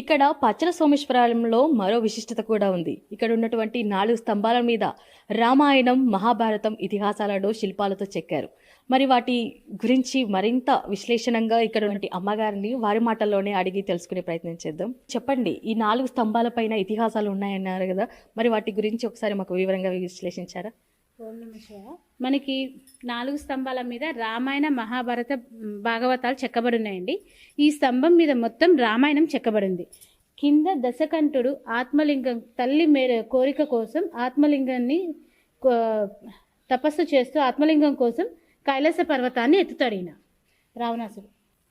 ఇక్కడ పచ్చల సోమేశ్వరాలయంలో మరో విశిష్టత కూడా ఉంది. ఇక్కడ ఉన్నటువంటి నాలుగు స్తంభాల మీద రామాయణం మహాభారతం ఇతిహాసాలను శిల్పాలతో చెక్కారు. మరి వాటి గురించి మరింత విశ్లేషణంగా ఇక్కడ ఉన్నటువంటి అమ్మగారిని వారి మాటల్లోనే అడిగి తెలుసుకునే ప్రయత్నం చేద్దాం. చెప్పండి ఈ నాలుగు స్తంభాల పైన ఇతిహాసాలు ఉన్నాయన్నారు కదా మరి వాటి గురించి ఒకసారి మాకు వివరంగా విశ్లేషించారా? మనకి నాలుగు స్తంభాల మీద రామాయణ మహాభారత భాగవతాలు చెక్కబడి ఉన్నాయండి ఈ స్తంభం మీద మొత్తం రామాయణం చెక్కబడింది. కింద దశకంఠుడు ఆత్మలింగం తల్లి మేర కోరిక కోసం ఆత్మలింగాన్ని కో- తపస్సు చేస్తూ ఆత్మలింగం కోసం కైలాస పర్వతాన్ని ఎత్తుతాడు ఈయన రావణాసుడు.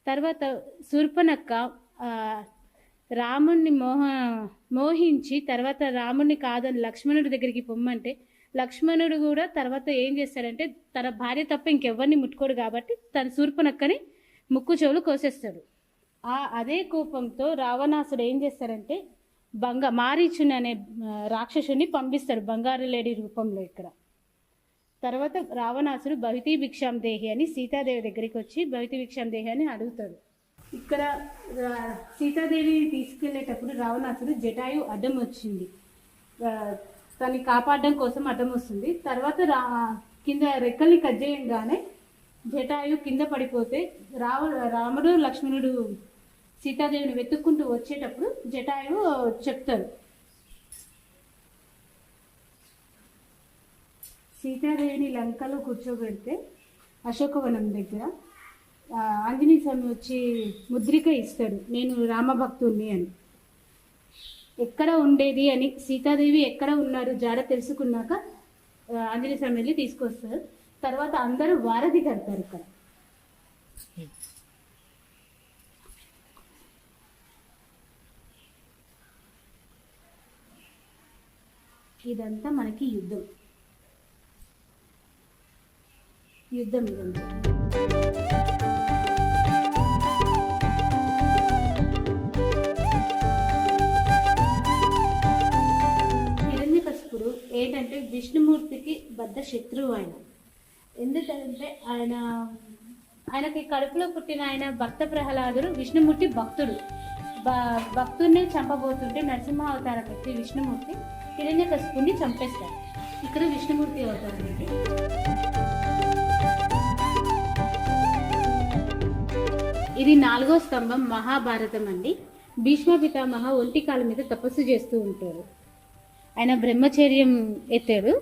తర్వాత శూర్పనక్క రాముణ్ణి మోహ మోహించి తర్వాత రాముణ్ణి కాదని లక్ష్మణుడి దగ్గరికి పొమ్మంటే లక్ష్మణుడు కూడా తర్వాత ఏం చేస్తాడంటే తన భార్య తప్ప ఇంకెవరిని ముట్టుకోడు కాబట్టి తన శూర్పనక్కని ముక్కు చెవులు కోసేస్తాడు. ఆ అదే కోపంతో రావణాసుడు ఏం చేస్తాడంటే బంగ మారీచుని అనే రాక్షసుని పంపిస్తాడు బంగారు లేడీ రూపంలో ఇక్కడ. తర్వాత రావణాసుడు భవితీ భిక్షాం దేహి అని సీతాదేవి దగ్గరికి వచ్చి భవితీ భిక్షాం దేహి అని అడుగుతాడు. ఇక్కడ సీతాదేవిని తీసుకెళ్ళేటప్పుడు రావణాసుడు జటాయు అడ్డం వచ్చింది. ఆ, కాపాడడం కోసం అడ్డం వస్తుంది. తర్వాత రా కింద రెక్కల్ని కట్ చేయంగానే జటాయు కింద పడిపోతే రావ రాముడు లక్ష్మణుడు సీతాదేవిని వెతుక్కుంటూ వచ్చేటప్పుడు జటాయు చెప్తారు సీతాదేవిని లంకలో కూర్చోబెడితే అశోకవనం దగ్గర ఆంజనేయ స్వామి వచ్చి ముద్రిక ఇస్తాడు. నేను రామభక్తుణ్ణి అని. ఎక్కడ ఉండేది అని సీతాదేవి ఎక్కడ ఉన్నారు జాడ తెలుసుకున్నాక ఆంజనేయ స్వామి వెళ్ళి తీసుకొస్తారు. తర్వాత అందరూ వారధి కడతారు ఇక్కడ. ఇదంతా మనకి యుద్ధం. యుద్ధం ఇదంతా. ఏంటంటే విష్ణుమూర్తికి బద్ద శత్రువు ఆయన. ఎందుకంటే ఆయన ఆయనకి కడుపులో పుట్టిన ఆయన భక్త ప్రహ్లాదుడు విష్ణుమూర్తి భక్తుడు. భక్తుడిని చంపబోతుంటే నరసింహ అవతారం పెట్టి విష్ణుమూర్తి హిరణ్యకశిపుడిని చంపేస్తారు ఇక్కడ విష్ణుమూర్తి అవతారం ఇది నాలుగో స్తంభం మహాభారతం అండి. భీష్మ పితామహ ఒంటి కాళ్ళ మీద తపస్సు చేస్తూ ఉంటారు. ఆయన బ్రహ్మచర్యం ఎత్తాడు.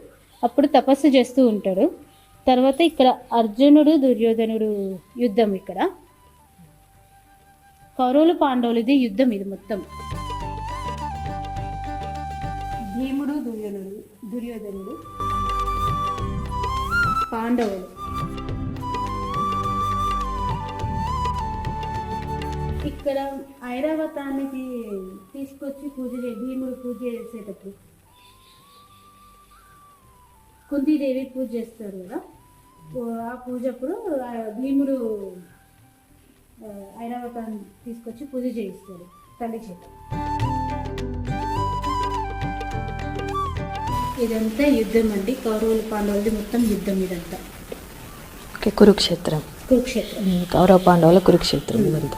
అప్పుడు తపస్సు చేస్తూ ఉంటాడు. తర్వాత ఇక్కడ అర్జునుడు దుర్యోధనుడు యుద్ధం ఇక్కడ. కౌరవులు పాండవులది యుద్ధం ఇది మొత్తం. భీముడు దుర్యోధనుడు దుర్యోధనుడు పాండవులు. ఇక్కడ ఐరావతానికి తీసుకొచ్చి పూజ చే భీముడు పూజ చేసేటప్పుడు కుంతీదేవి పూజ చేస్తారు కదా. ఆ పూజ అప్పుడు భీముడు ఐరావతాన్ని తీసుకొచ్చి పూజ చేయిస్తాడు తల్లి చేత. ఇదంతా యుద్ధం అండి. కౌరవులు పాండవులది మొత్తం యుద్ధం ఇదంతా. ఓకే కురుక్షేత్రం. కురుక్షేత్రం. కౌరవ పాండవుల కురుక్షేత్రం ఇదంతా.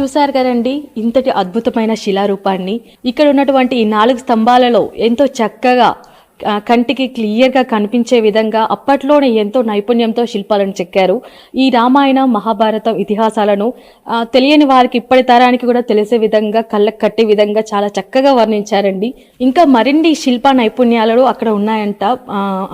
చూశారు కదండి. ఇంతటి అద్భుతమైన శిలారూపాన్ని. ఇక్కడ ఉన్నటువంటి ఈ నాలుగు స్తంభాలలో ఎంతో చక్కగా కంటికి క్లియర్గా కనిపించే విధంగా అప్పట్లోనే ఎంతో నైపుణ్యంతో శిల్పాలను చెక్కారు. ఈ రామాయణ మహాభారతం ఇతిహాసాలను తెలియని వారికి ఇప్పటి తరానికి కూడా తెలిసే విధంగా కళ్ళకు కట్టే విధంగా చాలా చక్కగా వర్ణించారండి. ఇంకా మరిన్ని శిల్ప నైపుణ్యాలు అక్కడ ఉన్నాయంట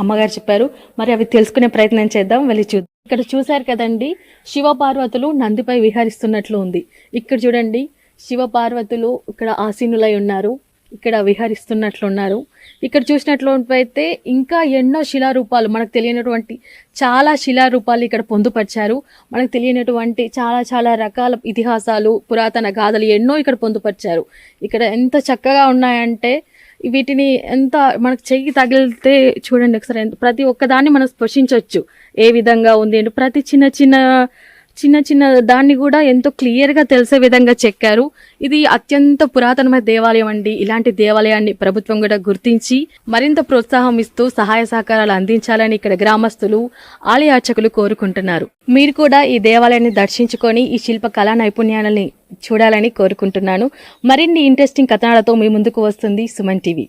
అమ్మగారు చెప్పారు. మరి అవి తెలుసుకునే ప్రయత్నం చేద్దాం వెళ్ళి చూద్దాం ఇక్కడ చూశారు కదండి శివపార్వతులు నందిపై విహరిస్తున్నట్లు ఉంది. ఇక్కడ చూడండి శివపార్వతులు ఇక్కడ ఆసీనులై ఉన్నారు. ఇక్కడ విహరిస్తున్నట్లున్నారు. ఇక్కడ చూసినట్లయితే ఇంకా ఎన్నో శిలారూపాలు మనకు తెలియనటువంటి చాలా శిలారూపాలు ఇక్కడ పొందుపరిచారు. మనకు తెలియనటువంటి చాలా చాలా రకాల ఇతిహాసాలు పురాతన గాథలు ఎన్నో ఇక్కడ పొందుపరిచారు. ఇక్కడ ఎంత చక్కగా ఉన్నాయంటే వీటిని ఎంత మనకు చెయ్యి తగిలితే చూడండి ఒకసారి ప్రతి ఒక్కదాన్ని మనం స్పృశించవచ్చు ఏ విధంగా ఉంది అంటే ప్రతి చిన్న చిన్న చిన్న చిన్న దాన్ని కూడా ఎంతో క్లియర్గా తెలిసే విధంగా చెక్కారు. ఇది అత్యంత పురాతనమైన దేవాలయం అండి. ఇలాంటి దేవాలయాన్ని ప్రభుత్వం కూడా గుర్తించి మరింత ప్రోత్సాహం ఇస్తూ సహాయ సహకారాలు అందించాలని ఇక్కడ గ్రామస్తులు ఆలయ అర్చకులు కోరుకుంటున్నారు. మీరు కూడా ఈ దేవాలయాన్ని దర్శించుకొని ఈ శిల్ప కళా నైపుణ్యాలని చూడాలని కోరుకుంటున్నాను. మరిన్ని ఇంట్రెస్టింగ్ కథనాలతో మీ ముందుకు వస్తుంది సుమన్ టీవీ.